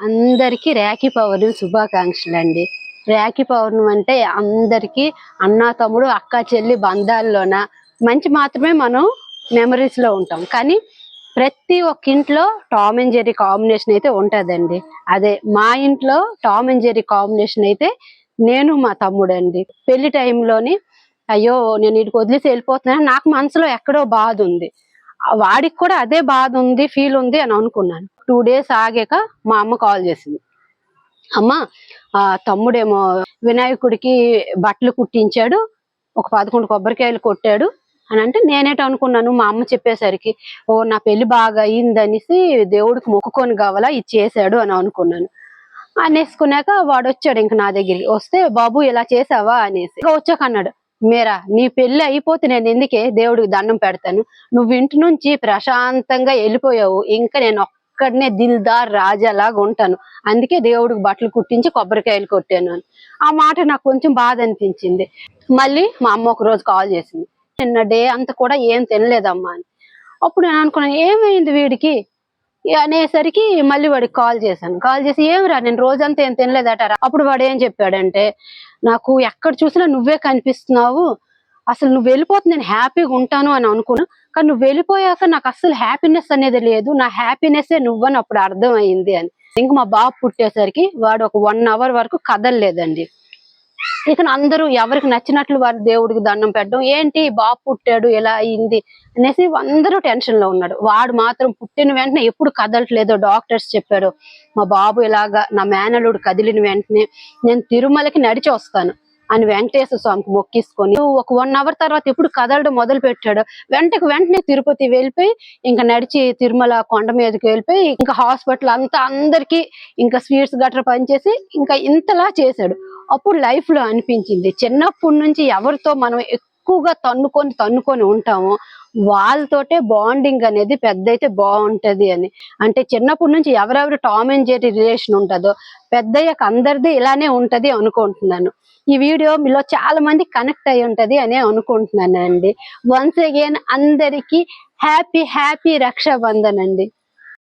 అందరికీ రాఖీ పౌర్ణమి శుభాకాంక్షలు అండి రాఖీ పౌర్ణమి అంటే అందరికీ అన్న తమ్ముడు అక్క చెల్లి బంధాల్లోన మంచి మాత్రమే మనం మెమరీస్లో ఉంటాం. కానీ ప్రతి ఒక్క ఇంట్లో టామ్ అండ్ జెర్రీ కాంబినేషన్ అయితే ఉంటుందండి. అదే మా ఇంట్లో టామ్ అండ్ జెర్రీ కాంబినేషన్ అయితే నేను మా తమ్ముడు అండి పెళ్ళి టైంలోని అయ్యో నేను ఇటు వదిలేసి వెళ్ళిపోతున్నాను నాకు మనసులో ఎక్కడో బాధ ఉంది. వాడికి కూడా అదే బాధ ఉంది ఫీల్ ఉంది అని అనుకున్నాను. టూ డేస్ ఆగాక మా అమ్మ కాల్ చేసింది. అమ్మ ఆ తమ్ముడేమో వినాయకుడికి బట్టలు కుట్టించాడు ఒక పదకొండు కొబ్బరికాయలు కొట్టాడు అని అంటే నేనేట అనుకున్నాను. మా అమ్మ చెప్పేసరికి ఓ నా పెళ్ళి బాగా అయిందనేసి దేవుడికి మొక్కుకొని కావాలా ఇది చేశాడు అని అనుకున్నాను. అనేసుకున్నాక వాడు వచ్చాడు ఇంక నా దగ్గరికి. వస్తే బాబు ఇలా చేసావా? అనేసి. ఇంకా వచ్చాక అన్నాడు మీరా నీ పెళ్ళి అయిపోతే నేను ఎందుకే దేవుడికి దండం పెడతాను? నువ్వు ఇంటి నుంచి ప్రశాంతంగా వెళ్ళిపోయావు. ఇంకా నేను ఒక్కడనే దిల్దార్ రాజాలాగా ఉంటాను. అందుకే దేవుడికి బట్టలు కుట్టించి కొబ్బరికాయలు కొట్టాను అని. ఆ మాట నాకు కొంచెం బాధ అనిపించింది. మళ్ళీ మా అమ్మ ఒక రోజు కాల్ చేసింది. నిన్న డే అంతా కూడా ఏం తినలేదమ్మా అని. అప్పుడు నేను అనుకున్నాను ఏమైంది వీడికి? అనేసరికి మళ్ళీ వాడికి కాల్ చేశాను. కాల్ చేసి ఏమిరా నేను రోజంతా ఏం తినలేదట అప్పుడు వాడు ఏం చెప్పాడంటే నాకు ఎక్కడ చూసినా నువ్వే కనిపిస్తున్నావు. అసలు నువ్వు వెళ్ళిపోతే నేను హ్యాపీగా ఉంటాను అని అనుకున్నా. కానీ నువ్వు వెళ్ళిపోయాక నాకు అసలు హ్యాపీనెస్ అనేది లేదు. నా హ్యాపీనెస్ నువ్వని అప్పుడు అర్థమైంది అని. ఇంక మా బాబు పుట్టేసరికి వాడు ఒక వన్ అవర్ వరకు కదలలేదండి. ఇక అందరూ ఎవరికి నచ్చినట్లు వారి దేవుడికి దండం పెట్టడం ఏంటి బాబు పుట్టాడు ఎలా అయింది? అనేసి అందరూ టెన్షన్లో ఉన్నాడు. వాడు మాత్రం పుట్టిన వెంటనే ఎప్పుడు కదలట్లేదో. డాక్టర్స్ చెప్పాడు మా బాబు ఇలాగా నా మేనలుడు కదిలిన వెంటనే నేను తిరుమలకి నడిచి వస్తాను అని వెంకటేశ్వర స్వామికి మొక్కిసుకొని ఒక వన్ అవర్ తర్వాత ఎప్పుడు కదలడం మొదలు పెట్టాడు. వెంటకు వెంటనే తిరుపతి వెళ్ళిపోయి ఇంకా నడిచి తిరుమల కొండ మీదకి వెళ్ళిపోయి ఇంకా హాస్పిటల్ అంతా అందరికి ఇంకా స్వీట్స్ గట్రా పనిచేసి ఇంకా ఇంతలా చేశాడు. అప్పుడు లైఫ్లో అనిపించింది. చిన్నప్పటి నుంచి ఎవరితో మనం ఎక్కువగా తన్నుకొని తన్నుకొని ఉంటామో. వాళ్ళతోటే బాండింగ్ అనేది పెద్ద అయితే బాగుంటది అని. అంటే చిన్నప్పటి నుంచి ఎవరెవరు టామ్ అండ్ జెరీ రిలేషన్ ఉంటుందో పెద్దయ్యకు అందరిది ఇలానే ఉంటది అనుకుంటున్నాను. ఈ వీడియో మీలో చాలా మంది కనెక్ట్ అయి ఉంటది అని అనుకుంటున్నాను అండి వన్స్ అగైన్ అందరికి హ్యాపీ హ్యాపీ రక్షాబంధన్ అండి